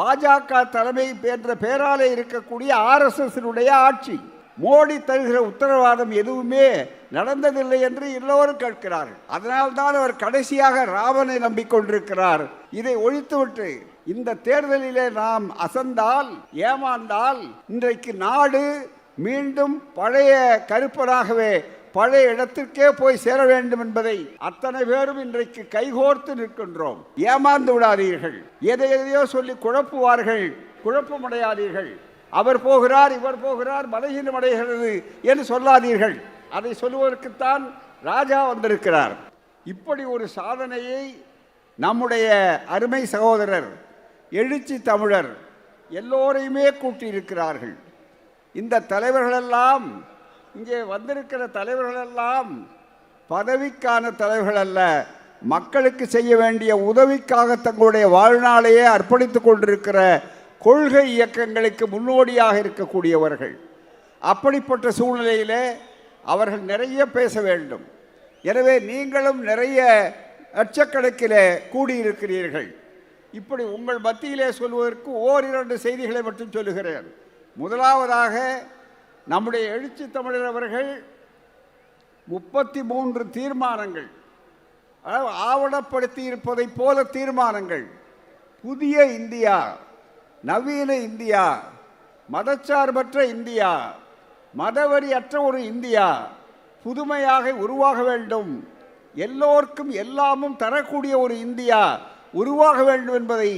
பாஜக தலைமை என்ற பெயராலே இருக்கக்கூடிய ஆர்எஸ்எஸ்னுடைய ஆட்சி. மோடி தருகிற உத்தரவாதம் எதுவுமே நடந்ததில்லை என்று எல்லோரும் கேட்கிறார்கள். அதனால்தான் அவர் கடைசியாக ராவனை நம்பிக்கொண்டிருக்கிறார். இதை ஒழித்துவிட்டு இந்த தேர்தலிலே நாம் அசந்தால் ஏமாந்தால் இன்றைக்கு நாடு மீண்டும் பழைய கருப்பனாகவே பழைய இடத்திற்கே போய் சேர வேண்டும் என்பதை அத்தனை பேரும் இன்றைக்கு கைகோர்த்து நிற்கின்றோம். ஏமாந்து விடாதீர்கள். எதை எதையோ சொல்லி குழப்புவார்கள். குழப்பமடையாதீர்கள். அவர் போகிறார் இவர் போகிறார் பலகீனம் அடைகிறது என்று சொல்லாதீர்கள். அதை சொல்லுவதற்குத்தான் ராஜா வந்திருக்கிறார். இப்படி ஒரு சாதனையை நம்முடைய அருமை சகோதரர் எழுச்சி தமிழர் எல்லோரையுமே கூட்டியிருக்கிறார்கள். இந்த தலைவர்களெல்லாம் இங்கே வந்திருக்கிற தலைவர்களெல்லாம் பதவிக்கான தலைவர்கள் அல்ல மக்களுக்கு செய்ய வேண்டிய உதவிக்காக தங்களுடைய வாழ்நாளையே அர்ப்பணித்துக் கொண்டிருக்கிற கொள்கை இயக்கங்களுக்கு முன்னோடியாக இருக்கக்கூடியவர்கள். அப்படிப்பட்ட சூழ்நிலையிலே அவர்கள் நிறைய பேச வேண்டும். எனவே நீங்களும் நிறைய லட்சக்கணக்கில் கூடியிருக்கிறீர்கள். இப்படி உங்கள் மத்தியிலே சொல்வதற்கு ஓரிரண்டு செய்திகளை மட்டும் சொல்லுகிறேன். முதலாவதாக நம்முடைய எழுச்சி தமிழர் அவர்கள் முப்பத்தி மூன்று தீர்மானங்கள் அதாவது ஆவணப்படுத்தி இருப்பதைப் போல தீர்மானங்கள். புதிய இந்தியா நவீன இந்தியா மதச்சார்பற்ற இந்தியா மதவரியற்ற ஒரு இந்தியா புதுமையாக உருவாக வேண்டும். எல்லோருக்கும் எல்லாமும் தரக்கூடிய ஒரு இந்தியா உருவாக வேண்டும் என்பதை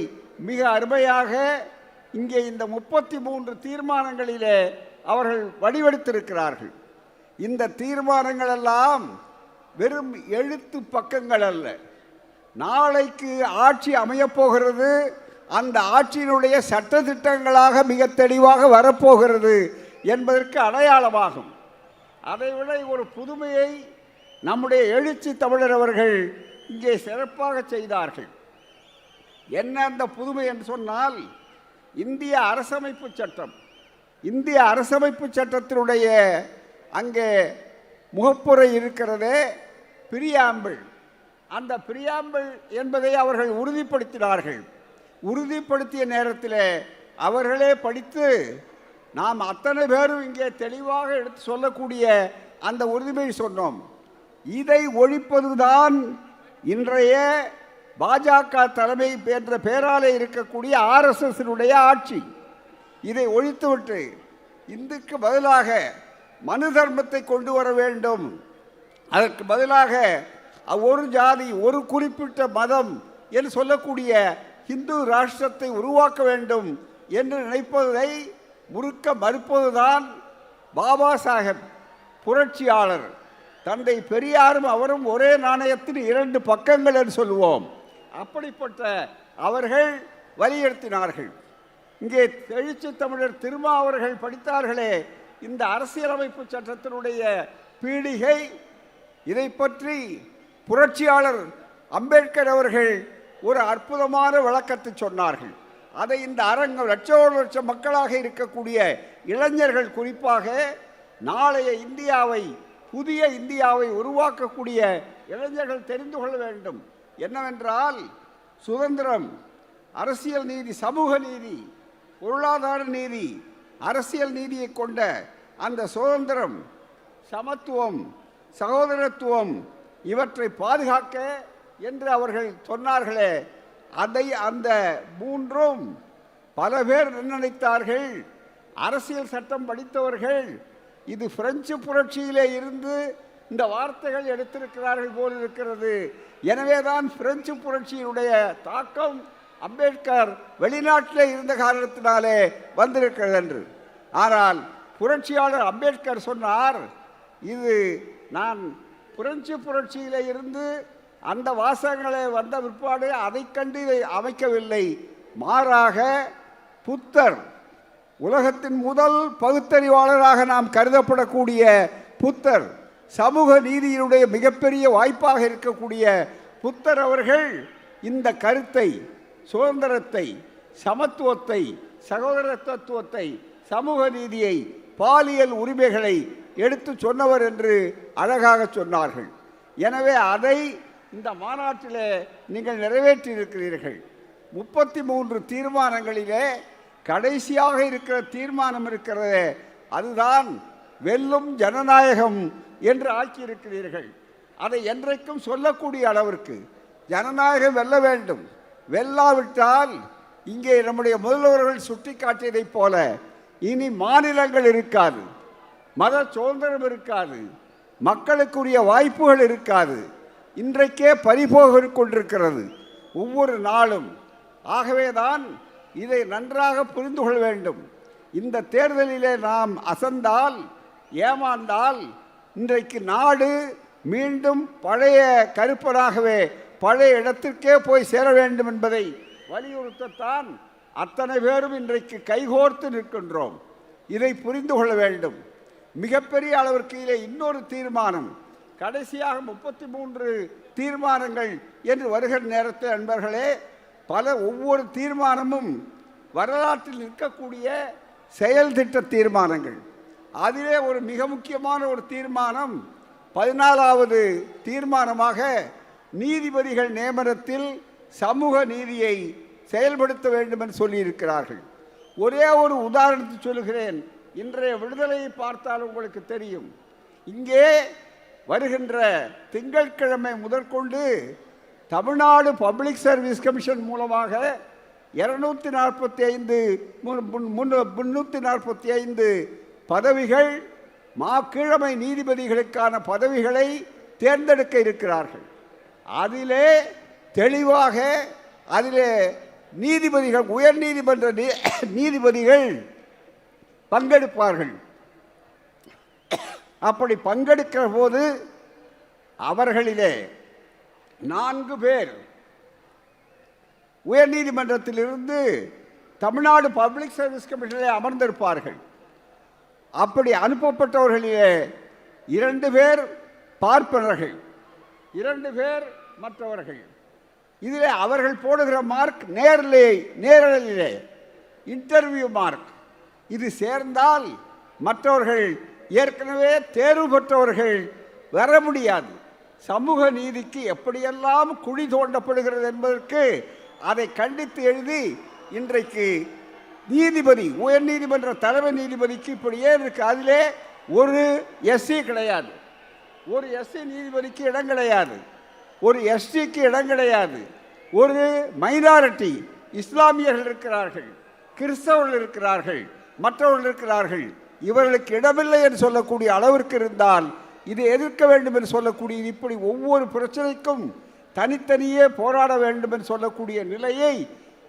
மிக அருமையாக இங்கே இந்த முப்பத்தி மூன்று தீர்மானங்களிலே அவர்கள் வடிவெடுத்திருக்கிறார்கள். இந்த தீர்மானங்கள் எல்லாம் வெறும் எழுத்து பக்கங்கள் அல்ல. நாளைக்கு ஆட்சி அமையப்போகிறது அந்த ஆட்சியினுடைய சட்டத்திட்டங்களாக மிக தெளிவாக வரப்போகிறது என்பதற்கு அடையாளமாகும். அதைவிட ஒரு புதுமையை நம்முடைய எழுச்சி தமிழர் அவர்கள் இங்கே சிறப்பாக செய்தார்கள். என்ன அந்த புதுமை என்று சொன்னால் இந்திய அரசமைப்பு சட்டம். இந்திய அரசமைப்பு சட்டத்தினுடைய அங்கே முகப்புரை இருக்கிறதே பிரியாம்பிள் அந்த பிரியாம்பிள் என்பதை அவர்கள் உறுதிப்படுத்தினார்கள். உறுதிப்படுத்திய நேரத்தில் அவர்களே படித்து நாம் அத்தனை பேரும் இங்கே தெளிவாக எடுத்து சொல்லக்கூடிய அந்த உறுதிமொழி சொன்னோம். இதை ஒழிப்பதுதான் இன்றைய பாஜக தலைமை என்ற பெயராலே இருக்கக்கூடிய ஆர்எஸ்எஸ்னுடைய ஆட்சி. இதை ஒழித்துவிட்டு இந்துக்கு பதிலாக மனு தர்மத்தை கொண்டு வர வேண்டும். அதற்கு பதிலாக ஒரு ஜாதி ஒரு குறிப்பிட்ட மதம் என்று சொல்லக்கூடிய இந்து ராஷ்டிரத்தை உருவாக்க வேண்டும் என்று நினைப்பதை முறுக்க மறுப்பதுதான் பாபா சாஹேப் புரட்சியாளர். தந்தை பெரியாரும் அவரும் ஒரே நாணயத்தின் இரண்டு பக்கங்கள் என்று சொல்லுவோம். அப்படிப்பட்ட அவர்கள் வலியுறுத்தினார்கள். இங்கே எழுச்சி தமிழர் திருமா அவர்கள் படித்தார்களே இந்த அரசியலமைப்பு சட்டத்தினுடைய பீடிகை. இதை பற்றி புரட்சியாளர் அம்பேத்கர் அவர்கள் ஒரு அற்புதமான விளக்கத்தை சொன்னார்கள். அதை இந்த அரங்கம் லட்சோ லட்சம் மக்களாக இருக்கக்கூடிய இளைஞர்கள் குறிப்பாக நாளைய இந்தியாவை புதிய இந்தியாவை உருவாக்கக்கூடிய இளைஞர்கள் தெரிந்து கொள்ள வேண்டும். என்னவென்றால் சுதந்திரம் அரசியல் நீதி சமூக நீதி பொருளாதார நீதி அரசியல் நீதியை கொண்ட அந்த சுதந்திரம் சமத்துவம் சகோதரத்துவம் இவற்றை பாதுகாக்க என்று அவர்கள் சொன்னார்களே அதை அந்த மூன்றும் பல பேர் நிர்ணயித்தார்கள். அரசியல் சட்டம் படித்தவர்கள் இது பிரெஞ்சு புரட்சியிலே இருந்து இந்த வார்த்தைகள் எடுத்திருக்கிறார்கள் போல் இருக்கிறது. எனவேதான் பிரெஞ்சு புரட்சியினுடைய தாக்கம் அம்பேத்கர் வெளிநாட்டில் இருந்த காரணத்தினாலே வந்திருக்கிறது என்று. ஆனால் புரட்சியாளர் அம்பேத்கர் சொன்னார் இது நான் புரட்சி புரட்சியில் இருந்து அந்த வாசகங்களை வந்த பிற்பாடு அதை கண்டு இதை அமைக்கவில்லை. மாறாக புத்தர் உலகத்தின் முதல் பகுத்தறிவாளராக நாம் கருதப்படக்கூடிய புத்தர் சமூக நீதியினுடைய மிகப்பெரிய வாய்ப்பாக இருக்கக்கூடிய புத்தர் அவர்கள் இந்த கருத்தை சுதந்திரத்தை சமத்துவத்தை சகோதரத்துவத்தை சமூக நீதியை பாலியல் உரிமைகளை எடுத்து சொன்னவர் என்று அழகாக சொன்னார்கள். எனவே அதை இந்த மாநாட்டிலே நீங்கள் நிறைவேற்றியிருக்கிறீர்கள். முப்பத்தி மூன்று தீர்மானங்களிலே கடைசியாக இருக்கிற தீர்மானம் இருக்கிறதே அதுதான் வெல்லும் ஜனநாயகம் என்று ஆக்கியிருக்கிறீர்கள். அதை என்றைக்கும் சொல்லக்கூடிய அளவிற்கு ஜனநாயகம் வெல்ல வேண்டும். வெல்லாவிட்டால் இங்கே நம்முடைய முதல்வர்கள் சுட்டி காட்டியதைப் போல இனி மாநிலங்கள் இருக்காது மத சுதந்திரம் இருக்காது மக்களுக்குரிய வாய்ப்புகள் இருக்காது. இன்றைக்கே பறிபோக கொண்டிருக்கிறது. ஒவ்வொரு நாளும் ஆகவேதான் இதை நன்றாக புரிந்து கொள்ள வேண்டும். இந்த தேர்தலிலே நாம் அசந்தால் ஏமாந்தால் இன்றைக்கு நாடு மீண்டும் பழைய கருப்பனாகவே பழைய இடத்திற்கே போய் சேர வேண்டும் என்பதை வலியுறுத்தத்தான் அத்தனை பேரும் இன்றைக்கு கைகோர்த்து நிற்கின்றோம். இதை புரிந்து கொள்ள வேண்டும். மிகப்பெரிய அளவிற்கு இதிலே இன்னொரு தீர்மானம். கடைசியாக முப்பத்தி மூன்று தீர்மானங்கள் என்று வருகிற நேரத்தில் அன்பர்களே பல ஒவ்வொரு தீர்மானமும் வரலாற்றில் நிற்கக்கூடிய செயல் திட்ட தீர்மானங்கள். அதிலே ஒரு மிக முக்கியமான ஒரு தீர்மானம் பதினாலாவது தீர்மானமாக நீதிபதிகள் நியமனத்தில் சமூக நீதியை செயல்படுத்த வேண்டும் என்று சொல்லியிருக்கிறார்கள். ஒரே ஒரு உதாரணத்தை சொல்லுகிறேன். இன்றைய விடுதலையை பார்த்தால் உங்களுக்கு தெரியும். இங்கே வருகின்ற திங்கட்கிழமை முதற்கொண்டு தமிழ்நாடு பப்ளிக் சர்வீஸ் கமிஷன் மூலமாக இருநூத்தி நாற்பத்தி ஐந்து முன்னூற்றி நாற்பத்தி ஐந்து பதவிகள் மா கீழமை நீதிபதிகளுக்கான பதவிகளை தேர்ந்தெடுக்க இருக்கிறார்கள். அதிலே தெளிவாக அதிலே நீதிபதிகள் உயர் நீதிமன்ற நீதிபதிகள் பங்கெடுப்பார்கள். அப்படி பங்கெடுக்கிற போது அவர்களிலே நான்கு பேர் உயர்நீதிமன்றத்திலிருந்து தமிழ்நாடு பப்ளிக் சர்வீஸ் கமிஷனில் அமர்ந்திருப்பார்கள். அப்படி அனுப்பப்பட்டவர்களிலே இரண்டு பேர் பார்ப்பனர்கள். இரண்டு பேர் மற்றவர்கள். இதில் அவர்கள் போடுகிற மார்க் நேரிலே நேரலிலே இன்டர்வியூ மார்க் இது சேர்ந்தால் மற்றவர்கள் ஏற்கனவே தேர்வு பெற்றவர்கள் வர முடியாது. சமூக நீதிக்கு எப்படியெல்லாம் குழி தோண்டப்படுகிறது என்பதற்கு அதை கண்டித்து எழுதி இன்றைக்கு நீதிபதி உயர் நீதிமன்ற தலைமை நீதிபதிக்கு இப்படியே இருக்கு? அதிலே ஒரு எஸ்சி கிடையாது. ஒரு எஸ்சி நீதிபதிக்கு இடம் கிடையாது. ஒரு எஸ்டிக்கு இடம் கிடையாது. ஒரு மைனாரிட்டி இஸ்லாமியர்கள் இருக்கிறார்கள் கிறிஸ்தவர்கள் இருக்கிறார்கள் மற்றவர்கள் இருக்கிறார்கள். இவர்களுக்கு இடமில்லை என்று சொல்லக்கூடிய அளவிற்கு இருந்தால் இதை எதிர்க்க வேண்டும் என்று சொல்லக்கூடிய இப்படி ஒவ்வொரு பிரச்சனைக்கும் தனித்தனியே போராட வேண்டும் என்று சொல்லக்கூடிய நிலையை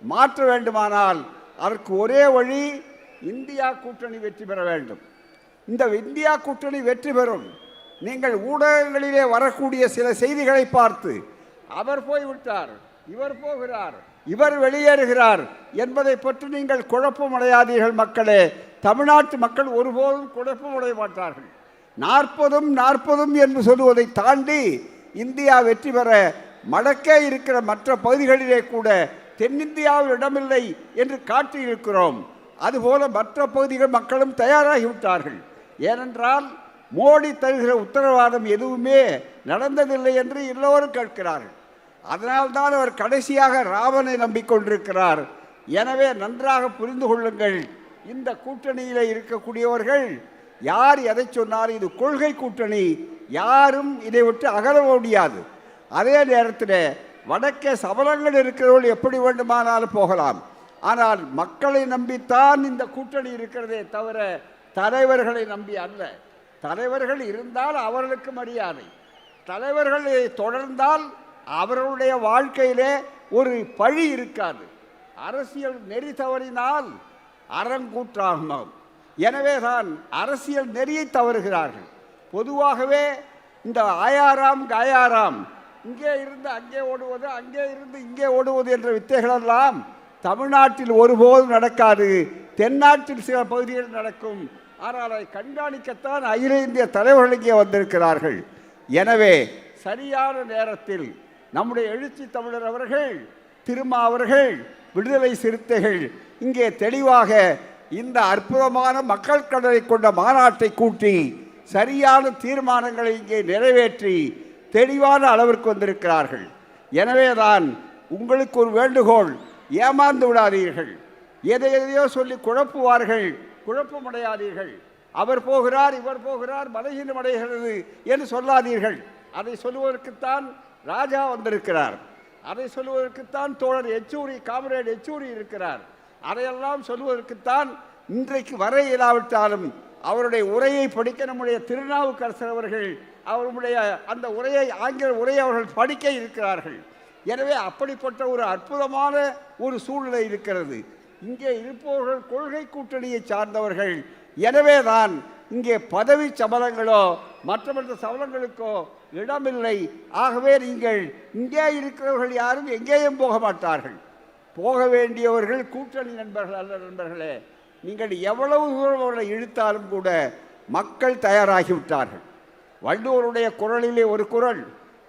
மாற்ற வேண்டுமானால் அதற்கு ஒரே வழி இந்தியா கூட்டணி வெற்றி பெற வேண்டும். இந்த இந்தியா கூட்டணி வெற்றி பெறும். நீங்கள் ஊடகங்களிலே வரக்கூடிய சில செய்திகளை பார்த்து அவர் போய்விட்டார் இவர் போகிறார் இவர் வெளியேறுகிறார் என்பதை பற்றி நீங்கள் குழப்பமடையாதீர்கள் மக்களே. தமிழ்நாட்டு மக்கள் ஒருபோதும் குழப்பமடைய மாட்டார்கள். நாற்பதும் நாற்பதும் என்று சொல்லுவதை தாண்டி இந்தியா வெற்றி பெற மடக்கே இருக்கிற மற்ற பகுதிகளிலே கூட தென்னிந்தியாவில் இடமில்லை என்று காட்டியிருக்கிறோம். அதுபோல மற்ற பகுதிகள் மக்களும் தயாராகிவிட்டார்கள். ஏனென்றால் மோடி தருகிற உத்தரவாதம் எதுவுமே நடந்ததில்லை என்று எல்லோரும் கேட்கிறார்கள். அதனால்தான் அவர் கடைசியாக ராவனை நம்பிக்கொண்டிருக்கிறார். எனவே நன்றாக புரிந்து கொள்ளுங்கள். இந்த கூட்டணியில் இருக்கக்கூடியவர்கள் யார் எதை சொன்னாலும் இது கொள்கை கூட்டணி. யாரும் இதை விட்டு அகல முடியாது. அதே நேரத்தில் வடக்கே சபலங்கள் இருக்கிறவர்கள் எப்படி வேண்டுமானாலும் போகலாம். ஆனால் மக்களை நம்பித்தான் இந்த கூட்டணி இருக்கிறதே தவிர தலைவர்களை நம்பி அல்ல. தலைவர்கள் இருந்தால் அவர்களுக்கு மரியாதை. தலைவர்கள் தொடர்ந்தால் அவர்களுடைய வாழ்க்கையிலே ஒரு பழி இருக்காது. அரசியல் நெறி தவறினால் அறங்கூற்றாகும் எனவே தான் அரசியல் நெறியை தவறுகிறார்கள். பொதுவாகவே இந்த ஆயாராம் காயாராம் இங்கே இருந்து அங்கே ஓடுவது அங்கே இருந்து இங்கே ஓடுவது என்ற வித்தைகளெல்லாம் தமிழ்நாட்டில் ஒருபோதும் நடக்காது. தென்னாட்டில் சில பகுதிகளில் நடக்கும். ஆனால் அதை கண்காணிக்கத்தான் அகில இந்திய தலைவர்கள் இங்கே வந்திருக்கிறார்கள். எனவே சரியான நேரத்தில் நம்முடைய எழுச்சி தமிழர் அவர்கள் திருமா அவர்கள் விடுதலை சிறுத்தைகள் இங்கே தெளிவாக இந்த அற்புதமான மக்கள் கடலை கொண்ட மாநாட்டை கூட்டி சரியான தீர்மானங்களை இங்கே நிறைவேற்றி தெளிவான அளவிற்கு வந்திருக்கிறார்கள். எனவேதான் உங்களுக்கு ஒரு வேண்டுகோள் ஏமாந்து விடாதீர்கள். எதை எதையோ சொல்லி குழப்புவார்கள். குழப்பமடையாதீர்கள். அவர் போகிறார் இவர் போகிறார் பலகீனம் அடைகிறது என்று சொல்லாதீர்கள். அதை சொல்லுவதற்குத்தான் ராஜா வந்திருக்கிறார். அதை சொல்லுவதற்குத்தான் தோழர் எச்சூரி காமரேட் எச்சூரி இருக்கிறார். அதையெல்லாம் சொல்லுவதற்குத்தான் இன்றைக்கு வர இயலாவிட்டாலும் அவருடைய உரையை படிக்க நம்முடைய திருநாவுக்கரசர் அவர்கள் அவருடைய அந்த உரையை ஆங்கில உரையை அவர்கள் படிக்க இருக்கிறார்கள். எனவே அப்படிப்பட்ட ஒரு அற்புதமான ஒரு சூழ்நிலை இருக்கிறது. இங்கே இருப்பவர்கள் கொள்கை கூட்டணியை சார்ந்தவர்கள். எனவே தான் இங்கே பதவி சபலங்களோ மற்றமற்ற சபலங்களுக்கோ இடமில்லை. ஆகவே நீங்கள் இங்கே இருக்கிறவர்கள் யாரும் எங்கேயும் போக மாட்டார்கள். போக வேண்டியவர்கள் கூட்டணி நண்பர்கள் அல்ல நண்பர்களே. நீங்கள் எவ்வளவு தூரம் அவர்களை இழுத்தாலும் கூட மக்கள் தயாராகிவிட்டார்கள். வள்ளுவருடைய குரலிலே ஒரு குரல்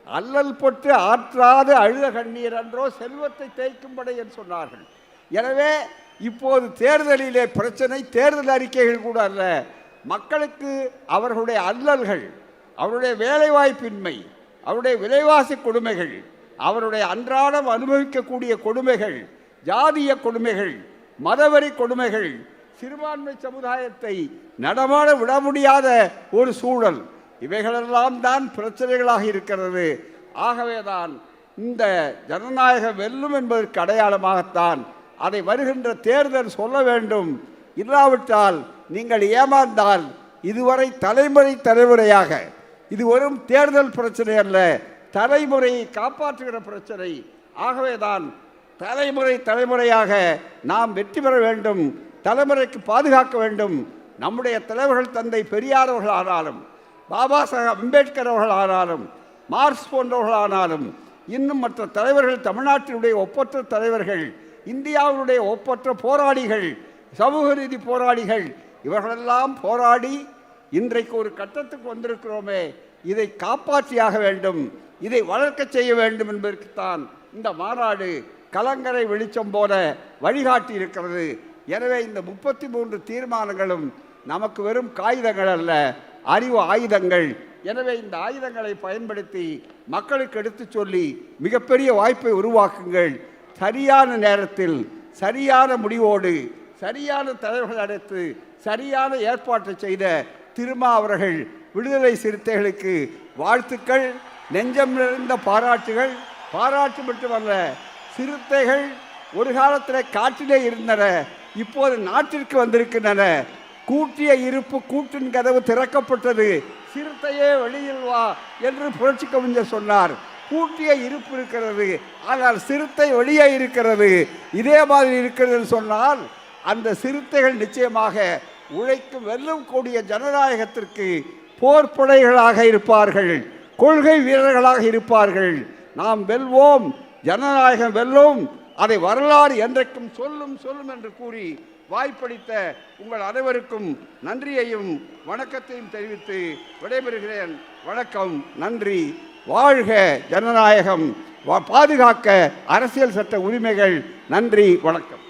அல்லல் பொட்டு ஆற்றாது அழுத கண்ணீர் என்றோ செல்வத்தை தேய்க்கும்படை என்று சொன்னார்கள். எனவே இப்போது தேர்தலிலே பிரச்சனை தேர்தல் அறிக்கைகள் கூட அல்ல. மக்களுக்கு அவர்களுடைய அல்லல்கள் அவருடைய வேலைவாய்ப்பின்மை அவருடைய விலைவாசி கொடுமைகள் அவருடைய அன்றாடம் அனுபவிக்கக்கூடிய கொடுமைகள் ஜாதிய கொடுமைகள் மதவெறி கொடுமைகள் சிறுபான்மை சமுதாயத்தை நடமாட விட முடியாத ஒரு சூழல். இவைகளெல்லாம் தான் பிரச்சனைகளாக இருக்கிறது. ஆகவேதான் இந்த ஜனநாயகம் வெல்லும் என்பதற்கு அடையாளமாகத்தான் அதை வருகின்ற தேர்தல் சொல்ல வேண்டும். இல்லாவிட்டால் நீங்கள் ஏமாந்தால் இதுவரை தலைமுறை தலைமுறையாக. இது வெறும் தேர்தல் பிரச்சனை அல்ல தலைமுறையை காப்பாற்றுகிற பிரச்சனை. ஆகவேதான் தலைமுறை தலைமுறையாக நாம் வெற்றி பெற வேண்டும் தலைமுறைக்கு பாதுகாக்க வேண்டும். நம்முடைய தலைவர்கள் தந்தை பெரியார் அவர்கள் ஆனாலும் பாபா சாஹேப் அம்பேத்கர் அவர்கள் ஆனாலும் மார்க்ஸ் போன்றவர்கள் ஆனாலும் இன்னும் மற்ற தலைவர்கள் தமிழ்நாட்டினுடைய ஒப்பற்ற தலைவர்கள் இந்தியாவினுடைய ஒப்பற்ற போராளிகள் சமூக நீதி போராளிகள் இவர்களெல்லாம் போராடி இன்றைக்கு ஒரு கட்டத்துக்கு வந்திருக்கிறோமே. இதை காப்பாற்றியாக வேண்டும் இதை வளர்க்க செய்ய வேண்டும் என்பதற்குத்தான் இந்த மாநாடு கலங்கரை வெளிச்சம் போல வழிகாட்டி இருக்கிறது. எனவே இந்த முப்பத்தி மூன்று தீர்மானங்களும் நமக்கு வெறும் காகிதங்கள் அல்ல அறிவு ஆயுதங்கள். எனவே இந்த ஆயுதங்களை பயன்படுத்தி மக்களுக்கு எடுத்துச் சொல்லி மிகப்பெரிய வாய்ப்பை உருவாக்குங்கள். சரியான நேரத்தில் சரியான முடிவோடு சரியான தலைவர்கள் அடைத்து சரியான ஏற்பாட்டை செய்த திருமா அவர்கள் விடுதலை சிறுத்தைகளுக்கு வாழ்த்துக்கள் நெஞ்சம் நிறைந்த பாராட்டுகள் பாராட்டு மட்டுமல்ல சிறுத்தைகள் ஒரு காலத்தில் காற்றிலே இருந்தன இப்போது நாட்டிற்கு வந்திருக்கின்றன. கூட்டிய இருப்பு கூட்டின் கதவு திறக்கப்பட்டது. சிறுத்தையே வெளியில் வா என்று புரட்சி கவிஞர் சொன்னார். கூட்டிய இருப்பு இருக்கிறது ஆனால் சிறுத்தை வெளியே இருக்கிறது. இதே மாதிரி இருக்கிறது சொன்னால் அந்த சிறுத்தைகள் நிச்சயமாக உழைக்கும் வெல்லும் கூடிய ஜனநாயகத்திற்கு போர்ப்படைகளாக இருப்பார்கள் கொள்கை வீரர்களாக இருப்பார்கள். நாம் வெல்வோம் ஜனநாயகம் வெல்லும் அதை வரலாறு என்றைக்கும் சொல்லும் சொல்லும் என்று கூறி வாய்ப்பளித்த உங்கள் அனைவருக்கும் நன்றியையும் வணக்கத்தையும் தெரிவித்து விடைபெறுகிறேன். வணக்கம் நன்றி. வாழ்க ஜனநாயகம். பாதுகாக்க அரசியல் சட்ட உரிமைகள். நன்றி வணக்கம்.